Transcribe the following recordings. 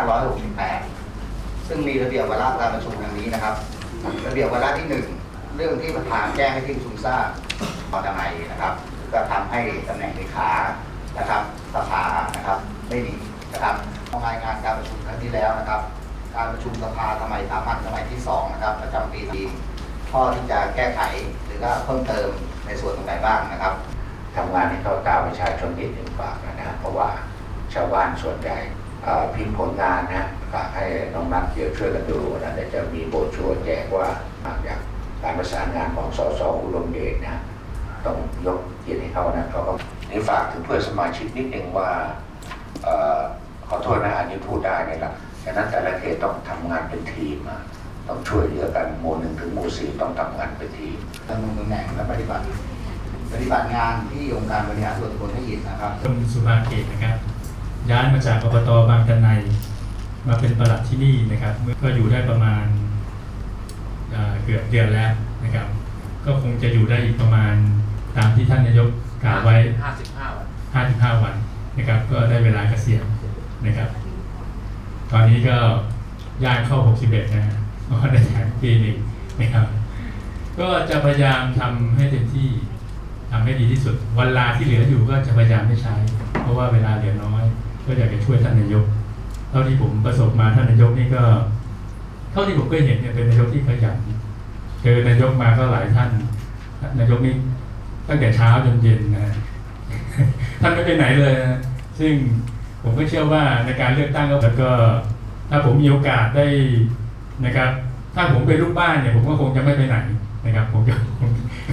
2568 ซึ่งมีระเบียบวาระการประชุมดังนี้นะครับ ระเบียบวาระที่หนึ่งเรื่องที่ประธานแจ้งให้ที่ประชุมทราบตอนใดนะครับ ก็ทำให้ตำแหน่งเลขานะครับสภานะครับไม่มีนะครับรายงานการประชุมครั้งที่แล้วนะครับ การประชุมสภาสมัยสามัญสมัยที่สองนะครับประจำปีนี้ข้อที่จะแก้ไขหรือก็เพิ่มเติมในส่วนตรงไหนบ้างนะครับทำงานให้เข้าตาประชาชนนิดหนึ่งฝากนะครับเพราะว่าชาวบ้านส่วนใหญ่ พิมพ์ผลงานนะฝากให้น้องนักเกี่ยวช่วยกันดูนะเดี๋ยวจะมีโบรชัวร์แจกว่าจากการประสานงานของสสอุดมเดชนะต้องยกเกียรติให้เขานะเขาก็นี่ฝากถึงเพื่อนสมาชิกนิดหนึ่งว่าเอ่อขอโทษนะอันนี้พูดได้นะครับฉะนั้นแต่ละเขตต้องทำงานเป็นทีมอะต้องช่วยเหลือกันหมู่หนึ่งถึงหมู่สี่ต้องทำงานเป็นทีมดำรงตำแหน่งและปฏิบัติปฏิบัติงานที่องค์การบริหารส่วนตำบลให้ยินนะครับคุณสุภาเกตนะครับ ย้ายมาจากอบตบางกันในมาเป็นประหลัดที่นี่นะครับเมื่อก็อยู่ได้ประมาณเอ่อเกือบเดือนแล้วนะครับ ก็คงจะอยู่ได้อีกประมาณตามที่ท่านนายกกล่าวไว้ 55 วัน55 วันนะครับ ก็ได้เวลาเกษียณนะครับ ตอนนี้ก็ย่างเข้า 61 นะฮะก็ได้แถมปีหนึ่งนะครับ ก็จะพยายามทำให้เต็มที่ทำให้ดีที่สุดวันลาที่เหลืออยู่ก็จะพยายามไม่ใช้ เพราะว่าเวลาเหลือน้อย ก็อยากจะช่วยท่านนายก เท่าที่ผมประสบมาท่านนายกนี่ก็ เท่าที่ผมเคยเห็นเนี่ยเป็นนายกที่ขยันเจอนายกมาก็หลายท่าน นายกนี่ตั้งแต่เช้าจนเย็นนะฮะท่านไม่ไปไหนเลยนะซึ่งผมก็เชื่อว่าในการเลือกตั้งก็แล้วก็ ถ้าผมมีโอกาสได้นะครับ ถ้าผมเป็นลูกบ้านเนี่ยผมก็คงจะไม่ไปไหนนะครับ ผมจะ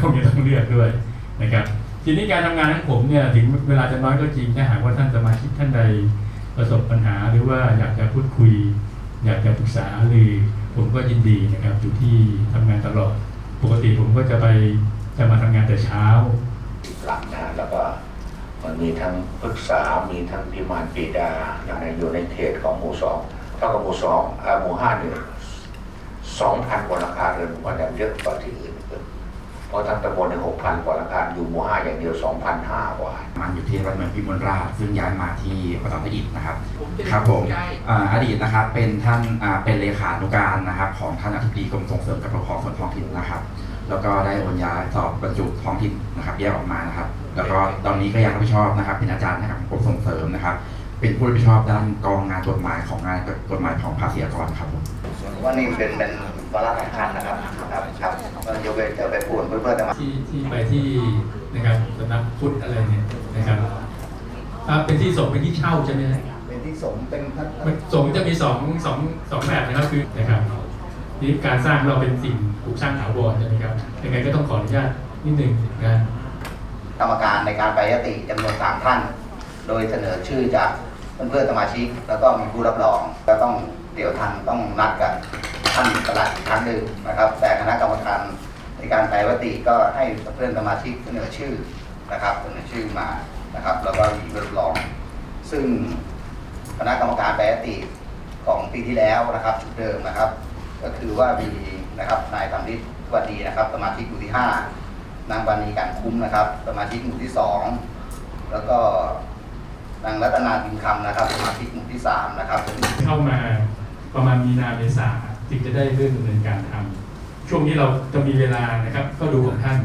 คงจะต้องเลือกด้วยนะครับ ทีนี้การทำงานของผมเนี่ยถึงเวลาจะน้อยก็จริงถ้าหากว่าท่านสมาชิกท่านใดประสบปัญหาหรือว่าอยากจะพูดคุย อยากจะปรึกษาหรือผมก็ยินดีนะครับอยู่ที่ทำงานตลอด ปกติผมก็จะไปจะมาทำงานแต่เช้าหลังนะแล้วก็มันมีทั้งปรึกษา มีทั้งพิมานปีดาอย่างในอยู่ในเขตของหมู่สองเท่ากับหมู่สองอ่อหมู่ห้าเนี่ยสองพันกว่าหลังคาเรือนมว่าจะเยอะกว่าที่อื่น เกินเพราะทั้งตำบลในหกพันกว่าหลังคาอยู่หมู่ห้าอย่างเดียวสองพันห้ากว่า มันอยู่ที่วัดเมืองพิมลราชซึ่งย้ายมาที่อบตพระอิฐนะครับ ครับผมอ่าอดีตนะครับเป็นท่านอ่าเป็นเลขานุการนะครับ ของท่านอธิบดีกรมส่งเสริมการปกครองส่วนท้องถิ่นนะครับ แล้วก็ได้โอนย้ายสอบบรรจุท้องถิ่นนะครับแยกออกมานะครับ แล้วก็ตอนนี้ก็ยังรับผิดชอบนะครับเป็นอาจารย์นะครับกรมส่งเสริมนะครับ เป็นผู้รับผิดชอบด้านกองงานกฎหมายของงานกฎหมายของภาษีอากรครับผมว่านี่เป็นเป็นวาระสำคัญนะครับครับครับก็ยกไปจะไปพูดเพื่อนๆจะมาที่ที่ไปที่นะครับสำนักพุทธอะไรเนี่ยนะครับอ่าเป็นที่ส่งเป็นที่เช่าใช่ไหมฮะเป็นที่สงฆ์เป็นท่านมันส่งจะมีสองสองสองแบบนะครับคือนะครับนี่การสร้างเราเป็นสิ่งปลูกสร้างถาวรใช่ไหมครับยังไงก็ต้องขออนุญาตนิดหนึ่งนะกรรมการในการไปยติจำนวนสามท่าน โดยเสนอชื่อจาก เพื่อนๆสมาชิก แล้วก็มีผู้รับรองก็ต้องเดี๋ยวท่านต้องนัดกับท่านประหลัดอีกครั้งหนึ่งนะครับ แต่คณะกรรมการในการไปยติก็ให้เพื่อนสมาชิกเสนอชื่อนะครับเสนอชื่อมานะครับ แล้วก็มีผู้รับรอง ซึ่งคณะกรรมการแปรยติของปีที่แล้วนะครับชุดเดิมนะครับ ก็คือว่ามีนะครับนายสำลิดวัดีนะครับ สมาชิกหมู่ที่ห้านางบานีการคุ้มนะครับ สมาชิกหมู่ที่สองแล้วก็ นางรัตนาบินคำนะครับสมาชิกหมู่ที่สามนะครับ เข้ามาประมาณมีนาเมษาจึงจะได้เริ่มดำเนินการทำช่วงนี้เราจะมีเวลานะครับ ก็ดูของท่าน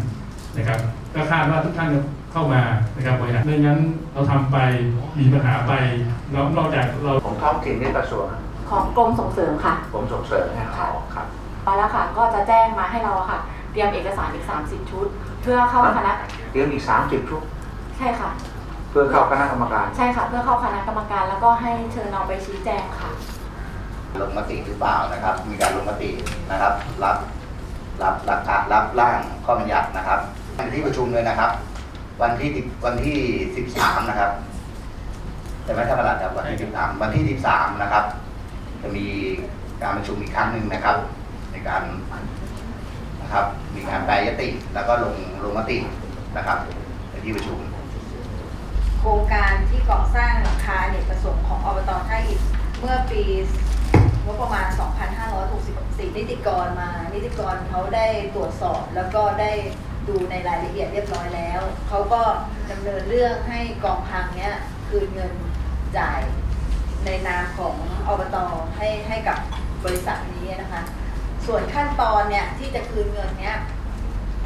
นะครับ ก็คาดว่าทุกท่านเข้ามานะครับบริหารไม่งั้นเราทำไปมีปัญหาไปแล้วนอกจากเรา ของท้องถิ่นนี่กระทรวงของกรมส่งเสริมค่ะ ผมส่งเสริมให้เขาครับไปแล้วค่ะก็จะแจ้งมาให้เราอะค่ะ เตรียมเอกสารอีก 30 ชุด เพื่อเข้าคณะเตรียมอีกสามสิบชุด ใช่ค่ะเพื่อเข้าคณะกรรมการ ใช่ค่ะ เพื่อเข้าคณะกรรมการแล้วก็ให้เชิญเราไปชี้แจงค่ะ ลงมติหรือเปล่านะครับ มีการลงมตินะครับ รับรับหลักการรับร่างข้อบัญญัตินะครับวันที่ประชุมเลยนะครับ วันที่สิบวันที่สิบสามนะครับแต่ไม่ใช่ประหลัดครับวันที่สิบสามวันที่สิบสามนะครับ จะมีการประชุมอีกครั้งหนึ่งนะครับ ในการนะครับ มีการแปรยติแล้วก็ลงลงมตินะครับในที่ประชุมโครงการที่ก่อสร้างหลังคาเนี่ยประสมของอบตท่าอิฐเมื่อปีงบประมาณ 2564 นิติกรมา นิติกรเขาได้ตรวจสอบแล้วก็ได้ดูในรายละเอียดเรียบร้อยแล้ว เขาก็ดำเนินเรื่องให้กองพังเนี้ยคืนเงินจ่ายในนามของอบตให้ให้กับบริษัทนี้นะคะ ส่วนขั้นตอนเนี่ยที่จะคืนเงินเนี้ย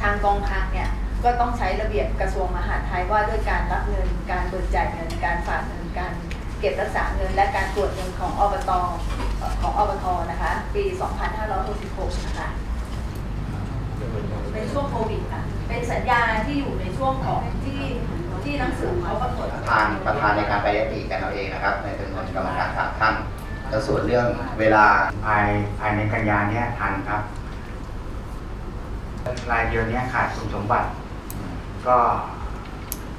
ทางกองพังเนี่ย ก็ต้องใช้ระเบียบกระทรวงมหาดไทยว่าด้วยการรับเงิน การเบิกจ่ายเงิน การฝากเงิน การเก็บรักษาเงิน และการตรวจเงินของอบตเอ่อของอบตนะคะ ปี 2566 นะคะ เป็นช่วงโควิดค่ะ เป็นสัญญาที่อยู่ในช่วงของที่ที่หนังสือเขากำหนดทางประธานในการไปยติกันเอาเองนะครับ ในจำนวนกรรมการสามท่านแล้วส่วนเรื่องเวลาภายภายในกันยาเนี้ยทันครับรายเดียวเนี้ยขาดคุณสมบัติ ก็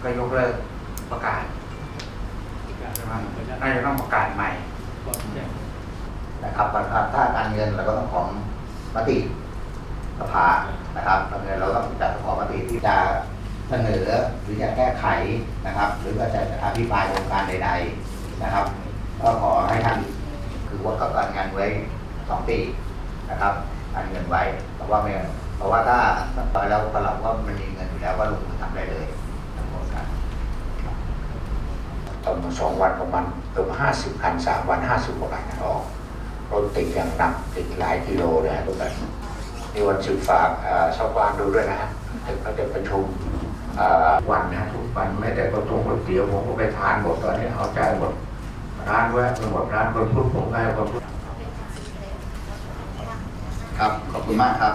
ก็ยกเลิกประกาศใช่ไหมน่าจะต้องประกาศใหม่นะครับถ้าการเงินเราก็ต้องของมติสภานะครับการเงินเราต้องจัดขอมติที่จะเสนอหรือจะแก้ไขนะครับ หรือว่าจะอภิปรายโครงการใด ๆนะครับ ก็ขอให้ท่านคือว่ากับการงานไว้สองปีนะครับการเงินไว้เพราะว่าไม่เพราะว่าถ้าตอนแล้วตลอดว่ามันมีเงินอยู่แล้วก็ลงมือทำ ได้เลยทั้งหมดครับตอนสองวันประมาณเกือบห้าสิบคันสามวันห้าสิบกว่าคันออกรถติดอย่างหนักติดหลายกิโลเลยฮะทุกท่านนี่วันศึกฝากชาวบ้านดูด้วยนะฮะถึงเขาจะประชุมวันนะทุกวันแม้แต่กระทงก๋วยเตี๋ยวผมก็ไปทานหมดตอนนี้เอาใจหมดร้านแวะไปหมดร้านคนพุทธผมได้คนพุทธครับ ขอบคุณมากครับ